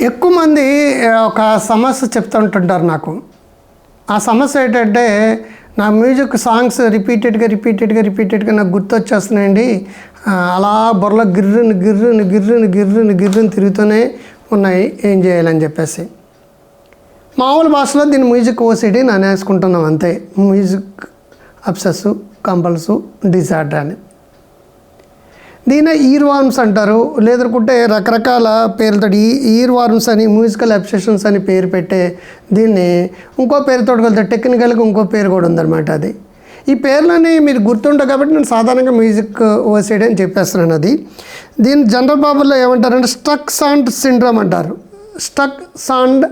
ఎక్కువ మంది ఒక సమస్య చెప్తుంటుంటారు నాకు. ఆ సమస్య ఏంటంటే నా మ్యూజిక్ సాంగ్స్ రిపీటెడ్గా రిపీటెడ్గా రిపీటెడ్గా నాకు గుర్తొచ్చేస్తున్నాయండి. అలా బుర్రలో గిర్రుని గిర్రుని గిర్రుని గిర్రుని గిర్రును తిరుగుతూనే ఉన్నాయి. ఏం చేయాలని చెప్పేసి. మామూలు భాషలో దీన్ని మ్యూజిక్ ఓసిడి నేను వేసుకుంటున్నాం అంతే. మ్యూజిక్ అప్సెస్ కంపల్సు డిజార్డర్ అని. దీనే ఇయర్ వార్మ్స్ అంటారు. లేదనుకుంటే రకరకాల పేర్లతో ఈ ఇయర్ వార్మ్స్ అని మ్యూజికల్ అబ్సెషన్స్ అని పేరు పెట్టే దీన్ని ఇంకో పేరుతో కలితే టెక్నికల్గా ఇంకో పేరు కూడా ఉందన్నమాట అది. ఈ పేర్లని మీరు గుర్తుంటాయి కాబట్టి నేను సాధారణంగా మ్యూజిక్ ఓసైడ్ అని చెప్పేస్తున్నాను అది. దీని జనరల్ బాబుల్లో ఏమంటారంటే స్టక్ సాండ్ సిండ్రోమ్ అంటారు. స్టక్ సాండ్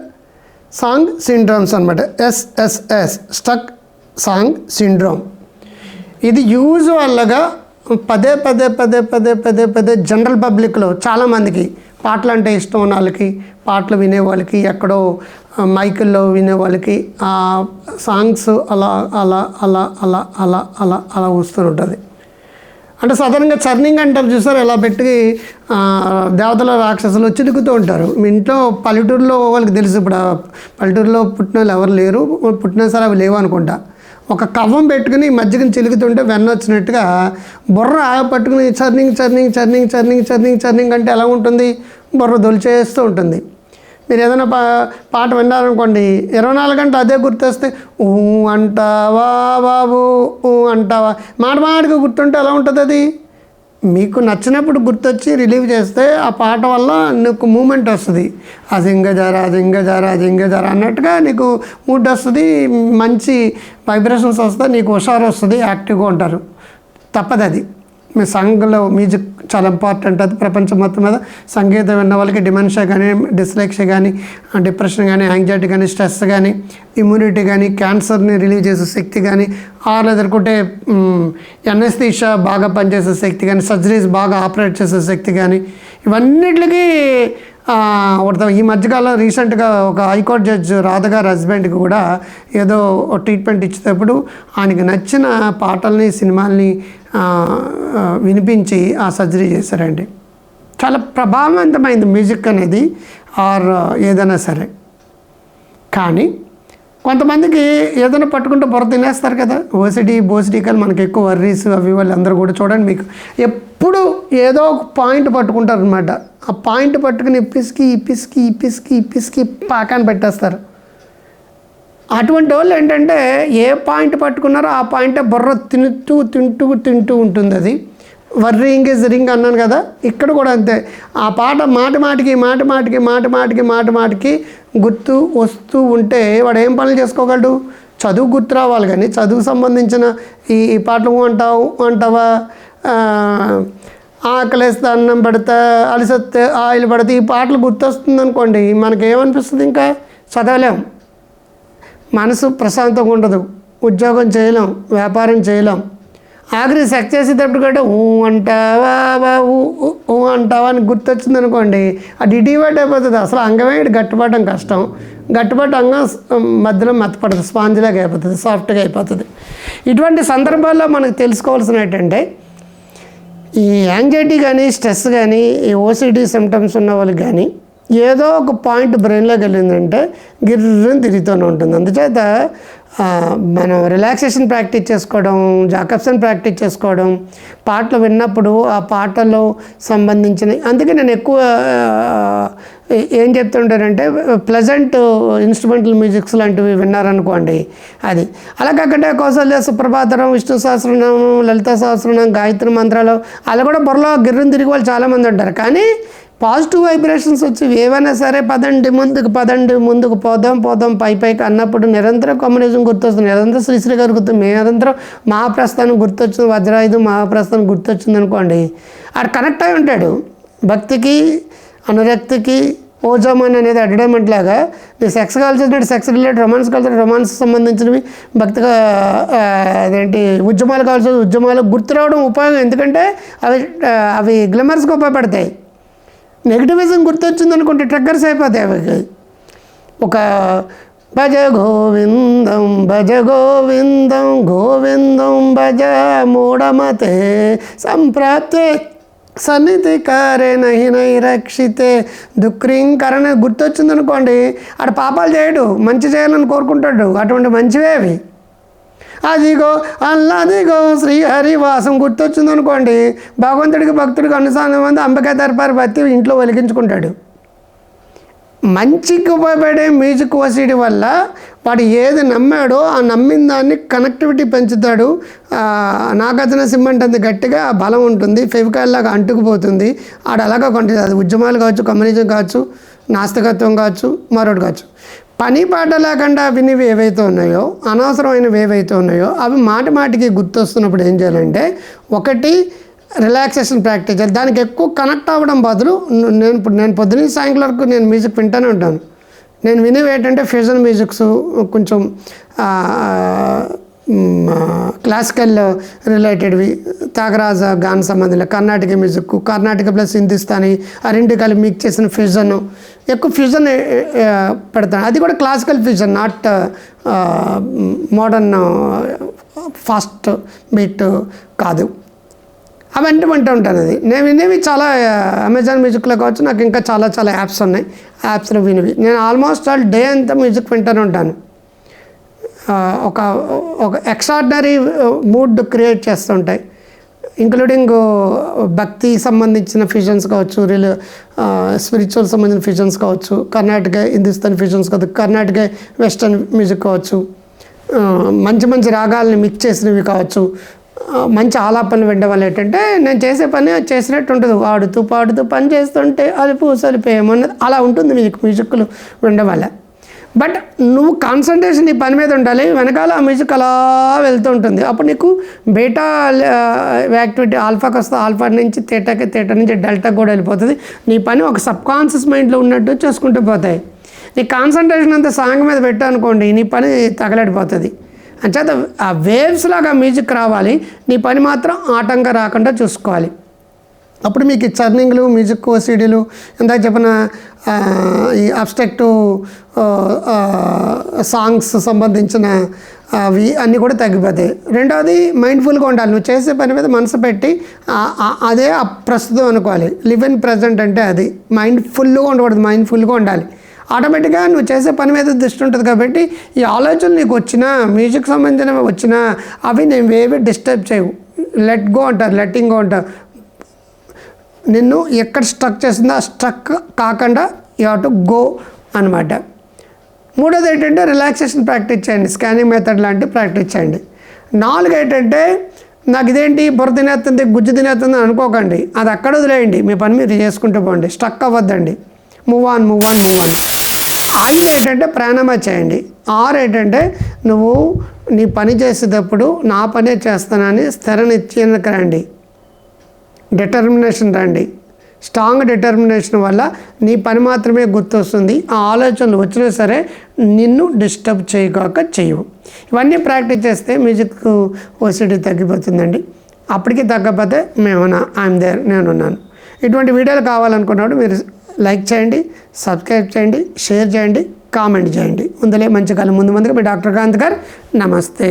సాంగ్ సిండ్రోమ్స్ అనమాట ఎస్ఎస్ఎస్ స్టక్ సాంగ్ సిండ్రోమ్ ఇది యూజువల్గా పదే పదే పదే పదే పదే పదే జనరల్ పబ్లిక్లో చాలామందికి పాటలు అంటే ఇష్టం ఉన్న వాళ్ళకి పాటలు వినే వాళ్ళకి ఎక్కడో మైకుల్లో వినే వాళ్ళకి ఆ సాంగ్స్ అలా అలా అలా అలా అలా అలా అలా వస్తూ ఉంటుంది. అంటే సాధారణంగా చర్నింగ్ అంటారు చూసారు ఇలా పెట్టి దేవతల రాక్షసులు చిలుకుతూ ఉంటారు. మీ ఇంట్లో పల్లెటూరులో వాళ్ళకి తెలుసు ఇప్పుడు పల్లెటూరులో పుట్టిన వాళ్ళు ఎవరు లేరు పుట్టినా సరే అవి లేవు అనుకుంటా. ఒక కవ్వం పెట్టుకుని మజ్జిగని చిలుకుతుంటే వెన్న వచ్చినట్టుగా బుర్ర పట్టుకుని churning churning churning churning churning churning అంటే ఎలా ఉంటుంది? బుర్ర దొలిచేస్తూ ఉంటుంది. మీరు ఏదైనా పా పాట విన్నారనుకోండి ఇరవై నాలుగు గంటలు అదే గుర్తొస్తే ఊ అంటావా బాబు ఊ అంటావా మాట మాటకి గుర్తుంటే ఎలా ఉంటుంది అది మీకు నచ్చినప్పుడు గుర్తొచ్చి రిలీవ్ చేస్తే ఆ పాట వల్ల నీకు మూమెంట్ వస్తుంది. ఆ ఇంగజారా అది ఇంగజారా అది ఇంగజారా అన్నట్టుగా నీకు మూడ్ వస్తుంది. మంచి వైబ్రేషన్స్ వస్తే నీకు హుషారు వస్తుంది. యాక్టివ్గా ఉంటారు. తప్పదు అది మీ సాంగ్లో మ్యూజిక్ చాలా ఇంపార్టెంట్. అది ప్రపంచం మొత్తం మీద సంగీతం విన్న వాళ్ళకి డిమెన్షియా కానీ డిస్లెక్షియా కానీ డిప్రెషన్ కానీ యాంగ్జైటీ కానీ స్ట్రెస్ కానీ ఇమ్యూనిటీ కానీ క్యాన్సర్ని రిలీవ్ చేసే శక్తి కానీ ఆర్ ఎదుర్కొంటే ఎన్ఎస్తీషా బాగా పనిచేసే శక్తి కానీ సర్జరీస్ బాగా ఆపరేట్ చేసే శక్తి కానీ ఇవన్నిటికి ఈ మధ్యకాలం రీసెంట్గా ఒక హైకోర్టు జడ్జ్ రాధగారి హస్బెండ్కి కూడా ఏదో ట్రీట్మెంట్ ఇచ్చేటప్పుడు ఆయనకి నచ్చిన పాటల్ని సినిమాల్ని వినిపించి ఆ సర్జరీ చేశారండి. చాలా ప్రభావవంతమైంది మ్యూజిక్ అనేది ఆర్ ఏదైనా సరే. కానీ కొంతమందికి ఏదైనా పట్టుకుంటే బుర్ర తినేస్తారు కదా. ఓసిడి బోసిడికల్ మనకి ఎక్కువ వర్రీస్ అవి వాళ్ళు అందరూ కూడా చూడండి మీకు ఎప్పుడు ఏదో ఒక పాయింట్ పట్టుకుంటారు అనమాట ఆ పాయింట్ పట్టుకుని పిసికి పిసికి పిసికి పిసికి పాకాన్ని పెట్టేస్తారు. అటువంటి వాళ్ళు ఏంటంటే ఏ పాయింట్ పట్టుకున్నారో ఆ పాయింట్ బుర్ర తింటూ తింటూ తింటూ ఉంటుంది అది. వర్రింగ్ ఇస్ రింగ్ అన్నాను కదా ఇక్కడ కూడా అంతే. ఆ పాట మాట మాటికి మాట మాటికి మాట మాటికి మాట మాటికి గుర్తు వస్తూ ఉంటే వాడు ఏం పనులు చేసుకోగలడు? చదువు గుర్తు రావాలి కానీ చదువు సంబంధించిన ఈ పాటలు అంటావు అంటావా? ఆకలేస్తే అన్నం పడితే అలిసొస్తే ఆయిల్ పడితే ఈ పాటలు గుర్తొస్తుంది అనుకోండి మనకేమనిపిస్తుంది ఇంకా? చదవలేం. మనసు ప్రశాంతంగా ఉండదు. ఉద్యోగం చేయలేం వ్యాపారం చేయలేం. ఆఖరి సెక్ చేసేటప్పుడు కూడా ఊ అంటావా ఊ ఊ, అంటావా అని గుర్తొచ్చింది అనుకోండి అది డిటివేట్ అయిపోతుంది. అసలు అంగమే ఇటు గట్టుపడడం కష్టం. గట్టుపట్టు అంగం మధ్యలో మెత్తపడుతుంది స్పాంజ్లాగా అయిపోతుంది సాఫ్ట్గా అయిపోతుంది. ఇటువంటి సందర్భాల్లో మనకు తెలుసుకోవాల్సిన ఏంటంటే ఈ యాంగ్జైటీ కానీ స్ట్రెస్ కానీ ఈ ఓసీడీ సిమ్టమ్స్ ఉన్న వాళ్ళకి కానీ ఏదో ఒక పాయింట్ బ్రెయిన్లోకి వెళ్ళిందంటే గిర్రని తిరుగుతూనే ఉంటుంది. అందుచేత మనం రిలాక్సేషన్ ప్రాక్టీస్ చేసుకోవడం జాకప్సన్ ప్రాక్టీస్ చేసుకోవడం పాటలు విన్నప్పుడు ఆ పాటలో సంబంధించిన అందుకే నేను ఎక్కువ ఏం చెప్తుంటారంటే ప్లెజెంట్ ఇన్స్ట్రుమెంటల్ మ్యూజిక్స్ లాంటివి విన్నారనుకోండి అది. అలా కాకుండా కౌశల్య సుప్రభాతరం విష్ణు సహస్రనామం లలిత సహస్రనామం గాయత్రి మంత్రాలు అలా కూడా బుర్రలో గిర్రం తిరిగి వాళ్ళు చాలామంది ఉంటారు. కానీ పాజిటివ్ వైబ్రేషన్స్ వచ్చి ఏవైనా సరే పదండి ముందుకు పదండి ముందుకు పోదాం పోదాం పై పైకి అన్నప్పుడు నిరంతరం కమ్యూనిజం గుర్తొస్తుంది. నిరంతరం శ్రీశ్రీ గారు గుర్తు నిరంతరం మహాప్రస్థానం గుర్తొచ్చింది వజ్రాయుధం మహాప్రస్థానం గుర్తొచ్చింది అనుకోండి ఆడు కనెక్ట్ అయి ఉంటాడు. భక్తికి అనురక్తికి ఓజోమన్ అనేది అడ్వర్టైజ్మెంట్ లాగా నీ సెక్స్ కాల్చేసినట్టు సెక్స్ రిలేటెడ్ రొమాన్స్ కాల్చిన రొమాన్స్ సంబంధించినవి భక్తిగా అదేంటి ఉద్యమాలు కావాల్సిన ఉద్యమాలు గుర్తు రావడం ఉపయోగం. ఎందుకంటే అవి అవి గ్లిమర్స్కి ఉపయోగపడతాయి. నెగిటివిజం గుర్తొచ్చింది అనుకుంటే ట్రగ్గర్స్ అయిపోతాయి అవి. ఒక భజ గోవిందం భజ గోవిందం గోవిందం భజ మూఢమతే సంప్రాప్తే సన్నిధి కారే నహి నై రక్షితే. దుఃఖీంకరణ గుర్తొచ్చింది అనుకోండి ఆడ పాపాలు చేయడు మంచి చేయాలని కోరుకుంటాడు అటువంటి మంచివే అవి. అదిగో అల్లదిగో శ్రీహరివాసం గుర్తొచ్చింది అనుకోండి భగవంతుడికి భక్తుడికి అనుసంధానం మంది అంబికా దర్బార్ భక్తి ఇంట్లో వెలిగించుకుంటాడు. మంచికి ఉపయోగపడే మ్యూజిక్ వసీడి వల్ల వాడు ఏది నమ్మాడో ఆ నమ్మిన దాన్ని కనెక్టివిటీ పెంచుతాడు. నాగార్జున సిమెంట్ అంత గట్టిగా బలం ఉంటుంది ఫెవికాల్ లాగా అంటుకుపోతుంది. ఆడ అలాగా కొంటుంది అది ఉద్యమాలు కావచ్చు కమ్యూనిజం కావచ్చు నాస్తికత్వం కావచ్చు మరొకటి కావచ్చు. పని పాట లేకుండా వినివి ఏవైతే ఉన్నాయో అనవసరమైనవి ఏవైతే ఉన్నాయో అవి మాటి మాటికి గుర్తొస్తున్నప్పుడు ఏం చేయాలంటే ఒకటి రిలాక్సేషన్ ప్రాక్టీస్ దానికి ఎక్కువ కనెక్ట్ అవ్వడం బదులు నేను ఇప్పుడు నేను పొద్దున సాయంకాలం వరకు నేను మ్యూజిక్ వింటూనే ఉంటాను. నేను వినేవి ఏంటంటే ఫ్యూజన్ మ్యూజిక్స్ కొంచెం క్లాసికల్ రిలేటెడ్వి త్యాగరాజ గాన సంబంధించిన కర్ణాటక మ్యూజిక్ కర్ణాటక ప్లస్ హిందుస్థానీ ఆ రెండు కలిపి మిక్స్ చేసిన ఫ్యూజన్ ఎక్కువ ఫ్యూజన్ పెడతాను. అది కూడా classical fusion not modern fast beat కాదు. అవన్నీ వింటూ ఉంటాను అది. నేను వినేవి చాలా అమెజాన్ మ్యూజిక్లో కావచ్చు నాకు ఇంకా చాలా చాలా యాప్స్ ఉన్నాయి. యాప్స్లో వినివి. నేను ఆల్మోస్ట్ ఆల్ డే అంతా మ్యూజిక్ వింటూనే ఉంటాను. ఒక ఒక ఎక్స్ట్రాడినరీ మూడ్ క్రియేట్ చేస్తుంటాయి ఇంక్లూడింగ్ భక్తి సంబంధించిన ఫ్యూజన్స్ కావచ్చు రిల్ స్పిరిచువల్ సంబంధించిన ఫ్యూజన్స్ కావచ్చు కర్ణాటక హిందుస్థాన్ ఫ్యూజన్స్ కావచ్చు కర్ణాటక వెస్టర్న్ మ్యూజిక్ కావచ్చు మంచి మంచి రాగాల్ని మిక్స్ చేసినవి కావచ్చు మంచి ఆలాపనలు వినడం వల్ల ఏంటంటే నేను చేసే పని అది చేసినట్టు ఉంటుంది. ఆడుతూ పాడుతూ పని చేస్తుంటే అలుపు సలిపే ఏమన్నది? అలా ఉంటుంది మ్యూజిక్ మ్యూజిక్లు వినడం వల్ల బట్ నువ్వు కాన్సన్ట్రేషన్ నీ పని మీద ఉండాలి. వెనకాల ఆ మ్యూజిక్ అలా వెళ్తూ ఉంటుంది. అప్పుడు నీకు బేటా యాక్టివిటీ ఆల్ఫాకి వస్తే ఆల్ఫా నుంచి తేటాకి తేటా నుంచి డెల్టా కూడా వెళ్ళిపోతుంది. నీ పని ఒక సబ్ కాన్షియస్ మైండ్లో ఉన్నట్టు చేసుకుంటూ పోతాయి. నీ కాన్సన్ట్రేషన్ అంతా సాంగ్ మీద పెట్టానుకోండి నీ పని తగలడిపోతుంది. అంచేత ఆ వేవ్స్ లాగా మ్యూజిక్ రావాలి. నీ పని మాత్రం ఆటంకం రాకుండా చూసుకోవాలి. అప్పుడు మీకు ఈ చర్నింగ్లు మ్యూజిక్ సీడీలు ఇందాక చెప్పిన ఈ అబ్స్ట్రక్టివ్ సాంగ్స్ సంబంధించిన అవి అన్నీ కూడా తగ్గిపోతాయి. రెండవది మైండ్ఫుల్గా ఉండాలి. నువ్వు చేసే పని మీద మనసు పెట్టి అదే ప్రస్తుతం అనుకోవాలి. లివ్ ఇన్ ప్రజెంట్ అంటే అది. మైండ్ ఫుల్గా ఉండకూడదు. మైండ్ ఫుల్గా ఉండాలి. ఆటోమేటిక్గా నువ్వు చేసే పని మీద దృష్టి ఉంటుంది కాబట్టి ఈ ఆలోచనలు నీకు వచ్చినా మ్యూజిక్ సంబంధించినవి వచ్చినా అవి నేను ఏవి డిస్టర్బ్ చేయవు. లెట్ గో అంటారు లెట్టింగ్ గో అంటారు. నిన్ను ఎక్కడ స్ట్రక్ చేస్తుందో ఆ స్ట్రక్ కాకుండా యూ హ్యావ్ టు గో అనమాట మూడోది ఏంటంటే రిలాక్సేషన్ ప్రాక్టీస్ చేయండి. స్కానింగ్ మెథడ్ లాంటివి ప్రాక్టీస్ చేయండి. నాలుగు ఏంటంటే నాకు ఇదేంటి బుర్ర తినేస్తుంది గుజ్జు తినేస్తుంది అనుకోకండి. అది అక్కడ వదిలేయండి. మీ పని మీరు చేసుకుంటూ పోండి. Struck అవ్వద్దండి. Move on move on move on ఐదు ఏంటంటే ప్రాణమా చేయండి. ఆరు ఏంటంటే నువ్వు నీ పని చేసేటప్పుడు నా పనే చేస్తానని స్థిర నిశ్చయకు రండి. డిటర్మినేషన్ రండి. స్ట్రాంగ్ డిటర్మినేషన్ వల్ల నీ పని మాత్రమే గుర్తొస్తుంది. ఆ ఆలోచనలు వచ్చినా సరే నిన్ను డిస్టర్బ్ చేయగాక చేయవు. ఇవన్నీ ప్రాక్టీస్ చేస్తే మ్యూజిక్ ఓసిటీ తగ్గిపోతుందండి. అప్పటికి తగ్గకపోతే మేము ఐఎమ్ దేర్ నేనున్నాను. ఇటువంటి వీడియోలు కావాలనుకున్నప్పుడు మీరు లైక్ చేయండి సబ్స్క్రైబ్ చేయండి షేర్ చేయండి కామెంట్ చేయండి. ఉందలే మంచి కాలం ముందు ముందుగా మీ డాక్టర్ కాంత్ గారు. నమస్తే.